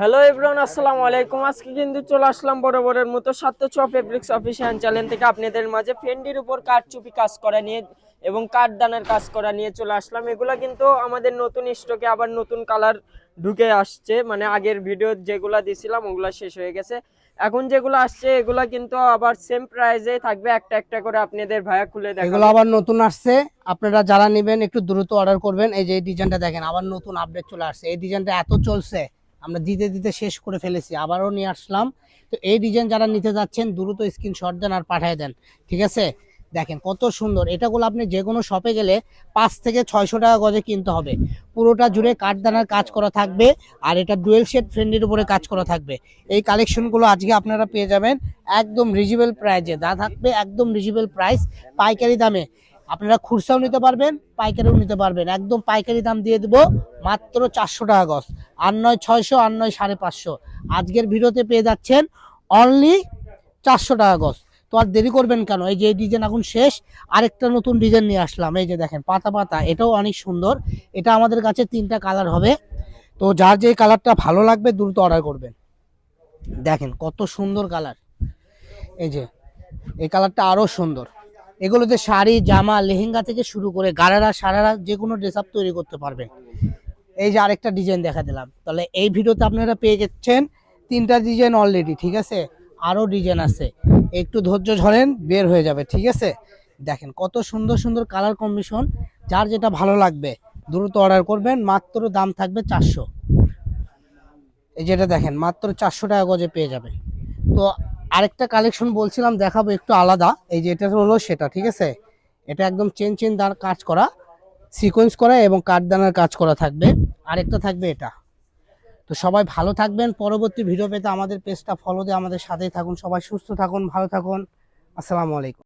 Hello everyone আসসালামু আলাইকুম। আজকে কিন্তু চলে আসলাম বরাবরের মতো সাত্য ছ ফেব্রিক্স অফিসিয়াল চ্যানেল থেকে। আপনাদের মাঝে ফেন্ডির উপর কাঠ চুপি কাজ করা নিয়ে এবং কাঠদানার কাজ করা নিয়ে চলে আসলাম। এগুলা কিন্তু আমাদের নতুন স্টকে আবার নতুন কালার ঢুকে আসছে। মানে আগের ভিডিও যেগুলা দিছিলাম, ওগুলা শেষ হয়ে গেছে। এখন যেগুলো আসছে, এগুলা কিন্তু আবার সেম প্রাইজে থাকবে। একটা একটা করে আপনাদের ভাইয়া খুলে এগুলো আবার নতুন আসছে। আপনারা যারা নেবেন, একটু দ্রুত অর্ডার করবেন। এই যে ডিজাইনটা দেখেন, আবার নতুন আপডেট চলে আসছে। এই ডিজাইনটা এত চলছে। আমরা দিতে দিতে শেষ করে ফেলেছি, আবারও নিয়ে আসলাম। তো এই ডিজাইন যারা নিতে যাচ্ছেন, দ্রুত স্ক্রিনশট দেন আর পাঠিয়ে দেন, ঠিক আছে? দেখেন কত সুন্দর। এটাগুলো আপনি যে কোনো শপে গেলে পাঁচ থেকে ছয়শো টাকা গজে কিনতে হবে। পুরোটা জুড়ে কাঠদানার কাজ করা থাকবে আর এটা ডুয়েল শেড ফ্রেন্ডের উপরে কাজ করা থাকবে। এই কালেকশনগুলো আজকে আপনারা পেয়ে যাবেন একদম রিজনেবল প্রাইজে যা থাকবে একদম রিজনেবল প্রাইস পাইকারি দামে। আপনারা খুচরাও নিতে পারবেন, পাইকারিও নিতে পারবেন। একদম পাইকারি দাম দিয়ে দেবো মাত্র চারশো টাকা গজ। আর নয় ছয়শো, আর নয় সাড়ে পাঁচশো। আজকের ভিডিওতে পেয়ে যাচ্ছেন অনলি চারশো টাকা গজ। তো আর দেরি করবেন কেন? এই যে এই ডিজাইন এখন শেষ, আরেকটা নতুন ডিজাইন নিয়ে আসলাম। এই যে দেখেন, পাতা পাতা, এটাও অনেক সুন্দর। এটা আমাদের কাছে তিনটা কালার হবে। তো যার যে কালারটা ভালো লাগবে, দ্রুত অর্ডার করবেন। দেখেন কত সুন্দর কালার। এই যে, এই কালারটা আরও সুন্দর। এগুলোতে শাড়ি, জামা, লেহেঙ্গা থেকে শুরু করে গারারা, সারারা যে কোনো ড্রেস আপ তৈরি করতে পারবেন। এই যে আরেকটা ডিজাইন দেখা দিলাম। তাহলে এই ভিডিওতে আপনারা পেয়ে যাচ্ছেন তিনটা ডিজাইন অলরেডি ঠিক আছে? আরও ডিজাইন আছে। একটু ধৈর্য ধরেন, বের হয়ে যাবে, ঠিক আছে? দেখেন কত সুন্দর সুন্দর কালার কম্বিনেশন যার যেটা ভালো লাগবে, দ্রুত অর্ডার করবেন, মাত্র দাম থাকবে চারশো। এই যেটা দেখেন, মাত্র চারশো টাকা গজে পেয়ে যাবে। তো আরেকটা কালেকশন বলছিলাম, দেখাবো একটু আলাদা। এই যে এটা হলো সেটা, ঠিক আছে? এটা একদম চেন চেন দাঁড় কাজ করা সিকোয়েন্স করা এবং কাঠদানার কাজ করা থাকবে। আরেকটা থাকবে এটা। তো সবাই ভালো থাকবেন। পরবর্তী ভিডিও পেতে আমাদের পেজটা ফলো দিয়ে আমাদের সাথেই থাকুন। সবাই সুস্থ থাকুন, ভালো থাকুন। আসসালামু আলাইকুম।